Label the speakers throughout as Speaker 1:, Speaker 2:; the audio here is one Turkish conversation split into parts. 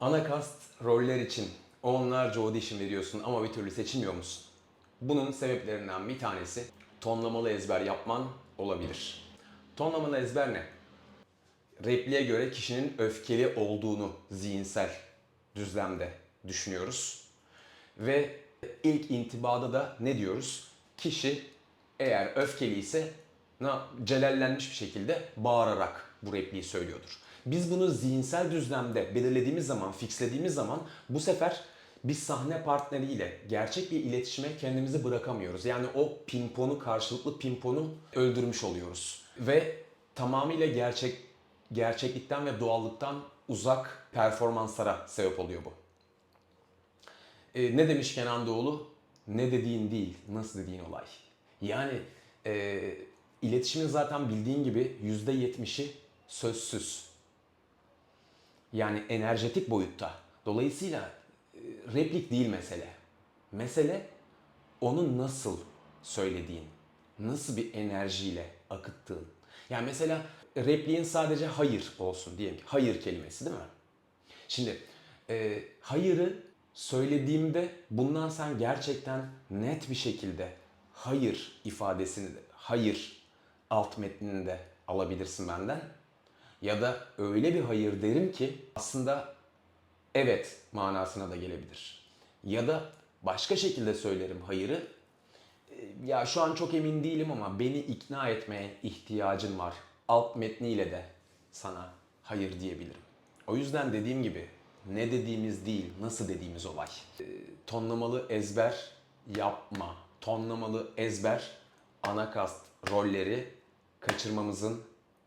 Speaker 1: Anakast roller için onlarca audition veriyorsun ama bir türlü seçilmiyor musun? Bunun sebeplerinden bir tanesi tonlamalı ezber yapman olabilir. Tonlamalı ezber ne? Repliğe göre kişinin öfkeli olduğunu zihinsel düzlemde düşünüyoruz. Ve ilk intibada da ne diyoruz? Kişi eğer öfkeli ise na- celallenmiş bir şekilde bağırarak bu repliği söylüyordur. Biz bunu zihinsel düzlemde belirlediğimiz zaman, fixlediğimiz zaman bu sefer bir sahne partneriyle gerçek bir iletişime kendimizi bırakamıyoruz. Yani o pimponu, karşılıklı pimponu öldürmüş oluyoruz. Ve tamamıyla gerçek gerçeklikten ve doğallıktan uzak performanslara sebep oluyor bu. E, ne demiş Kenan Doğulu? Ne dediğin değil, nasıl dediğin olay. Yani e, iletişimin zaten bildiğin gibi yüzde yetmişi sözsüz. Yani enerjetik boyutta. Dolayısıyla e, replik değil mesele. Mesele onu nasıl söylediğin, nasıl bir enerjiyle akıttığın. Yani mesela repliğin sadece hayır olsun diyelim ki. Hayır kelimesi değil mi? Şimdi e, hayırı söylediğimde bundan sen gerçekten net bir şekilde hayır ifadesini de, hayır alt metnini de alabilirsin benden. Ya da öyle bir hayır derim ki aslında evet manasına da gelebilir. Ya da başka şekilde söylerim hayırı. E, Ya şu an çok emin değilim ama beni ikna etmeye ihtiyacın var. Alt metniyle de sana hayır diyebilirim. O yüzden dediğim gibi ne dediğimiz değil, nasıl dediğimiz olay. E, tonlamalı ezber yapma. Tonlamalı ezber anakast rolleri kaçırmamızın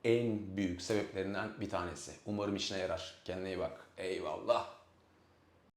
Speaker 1: en büyük sebeplerinden bir tanesi. Umarım işine yarar. Kendine iyi bak. Eyvallah.